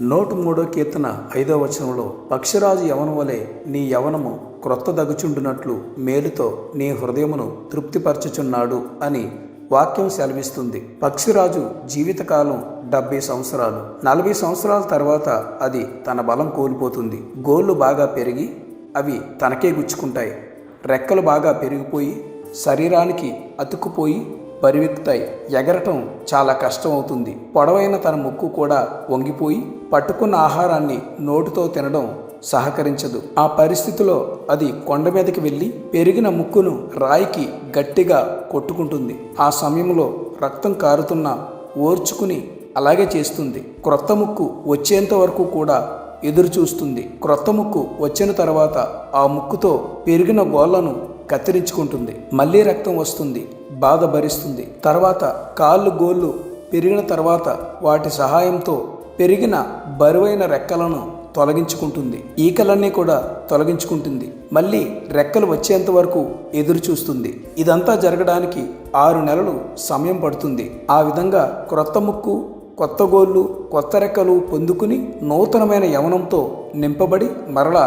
Note మూడో కీర్తన ఐదో వచనంలో పక్షిరాజు యవనం వలె నీ యవనము క్రొత్త దగుచుండునట్లు మేలుతో నీ హృదయమును తృప్తిపరచుచున్నాడు అని వాక్యం సెలవిస్తుంది. పక్షిరాజు జీవితకాలం డెబ్బై సంవత్సరాలు. నలభై సంవత్సరాల తర్వాత అది తన బలం కోల్పోతుంది. గోళ్ళు బాగా పెరిగి అవి తనకే గుచ్చుకుంటాయి. రెక్కలు బాగా పెరిగిపోయి శరీరానికి అతుక్కుపోయి పరివెత్తుతాయి. ఎగరటం చాలా కష్టం అవుతుంది పొడవైన తన ముక్కు కూడా వంగిపోయి పట్టుకున్న ఆహారాన్ని నోటితో తినడం సహకరించదు. ఆ పరిస్థితిలో అది కొండ మీదకి వెళ్ళి పెరిగిన ముక్కును రాయికి గట్టిగా కొట్టుకుంటుంది. ఆ సమయంలో రక్తం కారుతున్న ఓర్చుకుని అలాగే చేస్తుంది. క్రొత్త ముక్కు వచ్చేంత వరకు కూడా ఎదురు చూస్తుంది క్రొత్త ముక్కు వచ్చిన తర్వాత ఆ ముక్కుతో పెరిగిన గోళ్ళను కత్తిరించుకుంటుంది. మళ్ళీ రక్తం వస్తుంది బాధ భరిస్తుంది. తర్వాత కాళ్ళు గోళ్ళు పెరిగిన తర్వాత వాటి సహాయంతో పెరిగిన బరువైన రెక్కలను తొలగించుకుంటుంది. ఈకలన్నీ కూడా తొలగించుకుంటుంది. మళ్ళీ రెక్కలు వచ్చేంత వరకు ఎదురు చూస్తుంది. ఇదంతా జరగడానికి ఆరు నెలలు సమయం పడుతుంది. ఆ విధంగా క్రొత్త ముక్కు కొత్త గోళ్ళు కొత్త రెక్కలు పొందుకుని నూతనమైన యవనంతో నింపబడి మరలా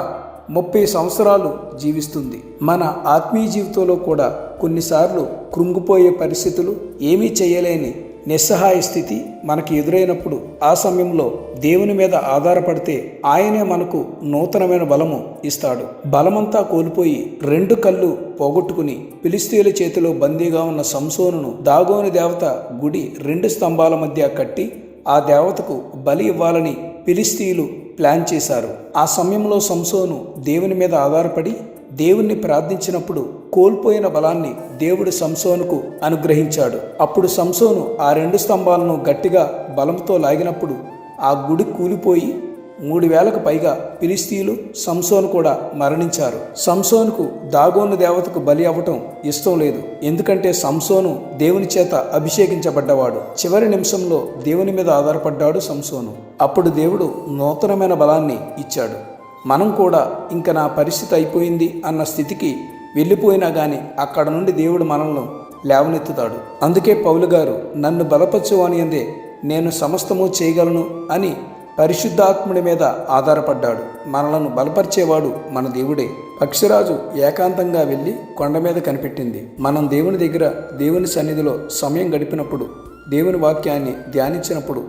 ముప్పై సంవత్సరాలు జీవిస్తుంది. మన ఆత్మీయ జీవితంలో కూడా కొన్నిసార్లు కృంగిపోయే పరిస్థితులు ఏమీ చేయలేని నిస్సహాయ స్థితి మనకి ఎదురైనప్పుడు ఆ సమయంలో దేవుని మీద ఆధారపడితే ఆయనే మనకు నూతనమైన బలము ఇస్తాడు. బలమంతా కోల్పోయి రెండు కళ్ళు పోగొట్టుకుని పిలిస్తీల చేతిలో బందీగా ఉన్న సంసోనును దాగోని దేవత గుడి రెండు స్తంభాల మధ్య కట్టి ఆ దేవతకు బలి ఇవ్వాలని పిలిస్తీలు ప్లాన్ చేశారు. ఆ సమయంలో సంసోను దేవుని మీద ఆధారపడి దేవుణ్ణి ప్రార్థించినప్పుడు కోల్పోయిన బలాన్ని దేవుడు సంసోనుకు అనుగ్రహించాడు. అప్పుడు సంసోను ఆ రెండు స్తంభాలను గట్టిగా బలంతో లాగినప్పుడు ఆ గుడి కూలిపోయి మూడు వేలకు పైగా ఫిలిస్తీన్లు సంసోను కూడా మరణించారు. సంసోనుకు దాగోను దేవతకు బలి అవ్వటం ఇష్టం లేదు. ఎందుకంటే సంసోను దేవుని చేత అభిషేకించబడ్డవాడు. చివరి నిమిషంలో దేవుని మీద ఆధారపడ్డాడు సంసోను. అప్పుడు దేవుడు నూతనమైన బలాన్ని ఇచ్చాడు. మనం కూడా ఇంక నా పరిస్థితి అయిపోయింది అన్న స్థితికి వెళ్ళిపోయినా కానీ అక్కడ నుండి దేవుడు మనల్ని లేవనెత్తుతాడు. అందుకే పౌలు గారు నన్ను బలపరచు అని అందే నేను సమస్తము చేయగలను అని పరిశుద్ధాత్ముడి మీద ఆధారపడ్డాడు. మనలను బలపరిచేవాడు మన దేవుడే. పక్షిరాజు ఏకాంతంగా వెళ్ళి కొండ మీద కనిపెట్టింది. మనం దేవుని దగ్గర దేవుని సన్నిధిలో సమయం గడిపినప్పుడు దేవుని వాక్యాన్ని ధ్యానించినప్పుడు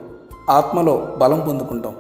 ఆత్మలో బలం పొందుకుంటాం.